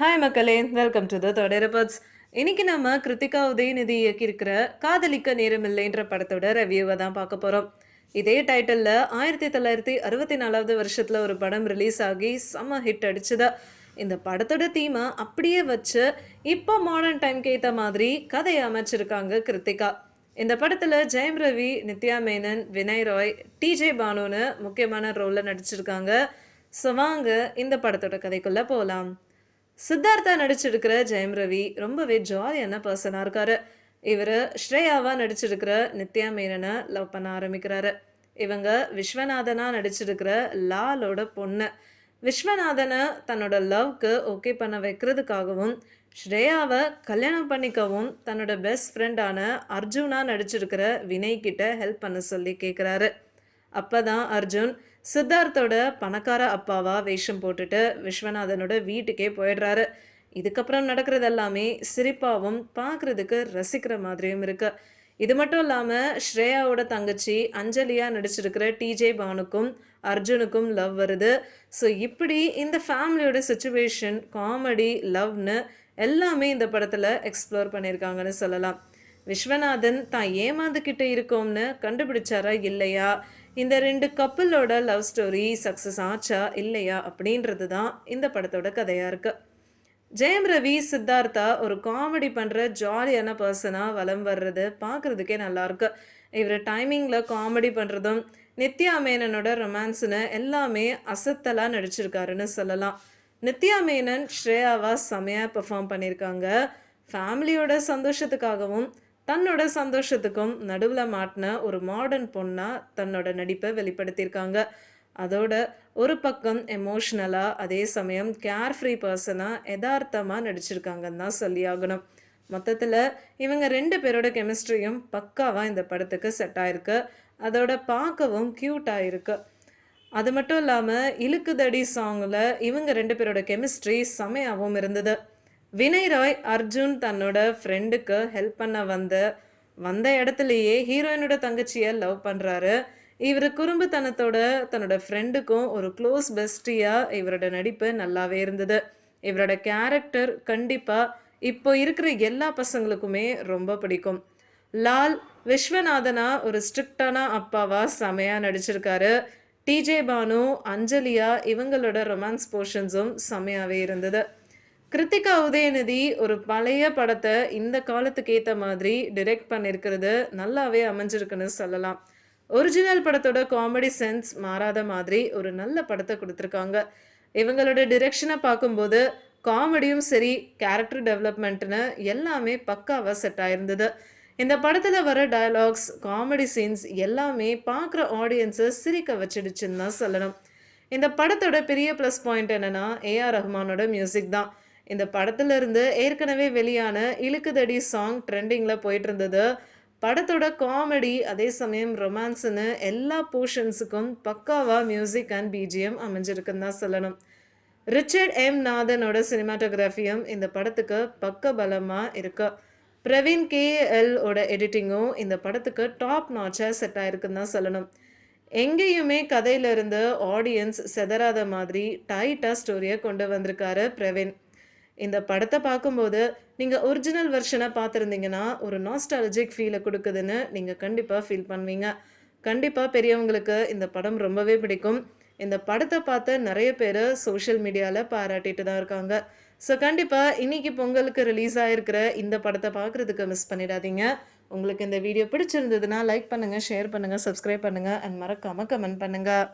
Hi மக்களே. Welcome to the third reports இன்னைக்கு நம்ம கிருத்திகா உதயநிதி இயக்கியிருக்கிற காதலிக்க நேரமில்லைன்ற படத்தோட ரிவ்யூவை தான் பார்க்க போகிறோம் இதே டைட்டிலில் ஆயிரத்தி தொள்ளாயிரத்தி அறுபத்தி நாலாவது வருஷத்தில் ஒரு படம் ரிலீஸ் ஆகி செம்ம ஹிட் அடிச்சுதா. இந்த படத்தோட தீமை அப்படியே வச்சு இப்போ மாடர்ன் டைம்க்கு ஏற்ற மாதிரி கதையை அமைச்சிருக்காங்க கிருத்திகா இந்த படத்தில் ஜெயம் ரவி நித்யா மேனன் வினய் ராய் டிஜே பானுன்னு முக்கியமான ரோலில் நடிச்சிருக்காங்க. ஸோ வாங்க இந்த படத்தோட கதைக்குள்ளே போகலாம் சித்தார்த்தா நடிச்சிருக்கிற ஜெயம் ரவி ரொம்பவே ஜாலியான பர்சனாக இருக்காரு. இவர் ஸ்ரேயாவா நடிச்சிருக்கிற நித்யா மேனனை லவ் பண்ண ஆரம்பிக்கிறாரு. இவங்க விஸ்வநாதனா நடிச்சிருக்கிற லாலோட பொண்ணு. விஸ்வநாதனை தன்னோட லவ்க்கு ஓகே பண்ண வைக்கிறதுக்காகவும் ஸ்ரேயாவை கல்யாணம் பண்ணிக்கவும் தன்னோட பெஸ்ட் ஃப்ரெண்டான அர்ஜுனா நடிச்சிருக்கிற வினய் கிட்ட ஹெல்ப் பண்ண சொல்லி கேட்குறாரு அப்போ தான் அர்ஜுன் சித்தார்த்தோட பணக்கார அப்பாவா வேஷம் போட்டுட்டு விஸ்வநாதனோட வீட்டுக்கே போயிடுறாரு. இதுக்கப்புறம் நடக்கிறது எல்லாமே சிரிப்பாகவும் பார்க்குறதுக்கு ரசிக்கிற மாதிரியும் இருக்கு. இது மட்டும் இல்லாமல் ஸ்ரேயாவோட தங்கச்சி அஞ்சலியாக நடிச்சிருக்கிற டிஜே பானுக்கும் அர்ஜுனுக்கும் லவ் வருது. ஸோ இப்படி இந்த ஃபேமிலியோட சுச்சுவேஷன் காமெடி லவ்னு எல்லாமே இந்த படத்தில் எக்ஸ்ப்ளோர் பண்ணியிருக்காங்கன்னு சொல்லலாம். விஸ்வநாதன் தான் ஏமாந்துக்கிட்டு இருக்கோம்னு கண்டுபிடிச்சாரா இல்லையா? இந்த ரெண்டு கப்பலோட லவ் ஸ்டோரி சக்ஸஸ் ஆச்சா இல்லையா அப்படின்றது தான் இந்த படத்தோட கதையாக இருக்குது ஜெயம் ரவி சித்தார்த்தா ஒரு காமெடி பண்ணுற ஜாலியான பர்சனாக வலம் வர்றது பார்க்குறதுக்கே நல்லாயிருக்கு இவர் டைமிங்கில் காமெடி பண்ணுறதும் நித்யா மேனனோட ரொமான்ஸுன்னு எல்லாமே அசத்தலாக நடிச்சிருக்காருன்னு சொல்லலாம். நித்யா மேனன் ஸ்ரேயாவா செமையாக பெர்ஃபார்ம் பண்ணியிருக்காங்க ஃபேமிலியோட சந்தோஷத்துக்காகவும் தன்னோட சந்தோஷத்துக்கும் நடுவில் மாட்டின ஒரு மாடர்ன் பொண்ணாக தன்னோட நடிப்பை வெளிப்படுத்தியிருக்காங்க. அதோட ஒரு பக்கம் எமோஷ்னலாக அதே சமயம் கேர் ஃப்ரீ பர்சனாக யதார்த்தமாக நடிச்சிருக்காங்கன்னு தான் சொல்லி ஆகணும். மொத்தத்தில் இவங்க ரெண்டு பேரோட கெமிஸ்ட்ரியும் பக்காவாக இந்த படத்துக்கு செட் ஆயிருக்கு. அதோட பார்க்கவும் க்யூட்டாக இருக்கு அது மட்டும் இல்லாமல் இழுக்குதடி சாங்கில் இவங்க ரெண்டு பேரோட கெமிஸ்ட்ரி செமையாகவும் இருந்தது. வினய் ராய் அர்ஜுன் தன்னோட ஃப்ரெண்டுக்கு ஹெல்ப் பண்ண வந்த வந்த இடத்துலையே ஹீரோயினோட தங்கச்சியை லவ் பண்ணுறாரு இவர் குறும்புத்தனத்தோட தன்னோட ஃப்ரெண்டுக்கும் ஒரு க்ளோஸ் பெஸ்டியாக இவரோட நடிப்பு நல்லாவே இருந்தது. இவரோட கேரக்டர் கண்டிப்பாக இப்போ இருக்கிற எல்லா பசங்களுக்குமே ரொம்ப பிடிக்கும். லால் விஸ்வநாதனா ஒரு ஸ்ட்ரிக்டான அப்பாவா செமையாக நடிச்சிருக்காரு. டிஜே பானு அஞ்சலியா இவங்களோட ரொமான்ஸ் போர்ஷன்ஸும் செமையாகவே இருந்தது. கிருத்திகா உதயநிதி ஒரு பழைய படத்தை இந்த காலத்துக்கு ஏற்ற மாதிரி டிரெக்ட் பண்ணியிருக்கிறது நல்லாவே அமைஞ்சிருக்குன்னு சொல்லலாம். ஒரிஜினல் படத்தோட காமெடி சென்ஸ் மாறாத மாதிரி ஒரு நல்ல படத்தை கொடுத்துருக்காங்க. இவங்களோட டிரெக்ஷனை பார்க்கும்போது காமெடியும் சரி கேரக்டர் டெவலப்மெண்ட்னு எல்லாமே பக்காவாக செட் ஆயிருந்தது. இந்த படத்தில் வர டயலாக்ஸ் காமெடி சீன்ஸ் எல்லாமே பார்க்குற ஆடியன்ஸை சிரிக்க வச்சிடுச்சுன்னு தான் சொல்லணும். இந்த படத்தோட பெரிய ப்ளஸ் பாயிண்ட் என்னென்னா ஏஆர் ரஹ்மானோட மியூசிக் தான். இந்த படத்துலேருந்து ஏற்கனவே வெளியான இழுக்குதடி சாங் ட்ரெண்டிங்கில் போயிட்டு இருந்தது படத்தோட காமெடி அதே சமயம் ரொமான்ஸ்னு எல்லா போர்ஷன்ஸுக்கும் பக்காவாக மியூசிக் அண்ட் பிஜிஎம் அமைஞ்சிருக்குன்னு தான் சொல்லணும். Richard M. நாதனோட சினிமாட்டோகிராஃபியும் இந்த படத்துக்கு பக்க பலமாக இருக்கு. பிரவீன் கே. எல். ஓட எடிட்டிங்கும் இந்த படத்துக்கு டாப் நாச்சாக செட் ஆயிருக்குன்னு தான் சொல்லணும். எங்கேயுமே கதையிலிருந்து ஆடியன்ஸ் செதறாத மாதிரி டைட்டாக ஸ்டோரியை கொண்டு வந்திருக்காரு பிரவீன். இந்த படத்தை பார்க்கும்போது நீங்கள் ஒரிஜினல் வெர்ஷனை பார்த்துருந்தீங்கன்னா ஒரு நாஸ்டாலஜிக் ஃபீலை கொடுக்குதுன்னு நீங்கள் கண்டிப்பாக ஃபீல் பண்ணுவீங்க. கண்டிப்பாக பெரியவங்களுக்கு இந்த படம் ரொம்பவே பிடிக்கும். இந்த படத்தை பார்த்து நிறைய பேர் சோஷியல் மீடியாவில் பாராட்டிட்டு தான் இருக்காங்க. ஸோ கண்டிப்பாக இன்னைக்கு பொங்கலுக்கு ரிலீஸ் ஆகிருக்கிற இந்த படத்தை பார்க்குறதுக்கு மிஸ் பண்ணிடாதீங்க. உங்களுக்கு இந்த வீடியோ பிடிச்சிருந்ததுன்னா லைக் பண்ணுங்கள் ஷேர் பண்ணுங்கள் சப்ஸ்கிரைப் பண்ணுங்கள் அண்ட் மறக்காமல் கமெண்ட் பண்ணுங்கள்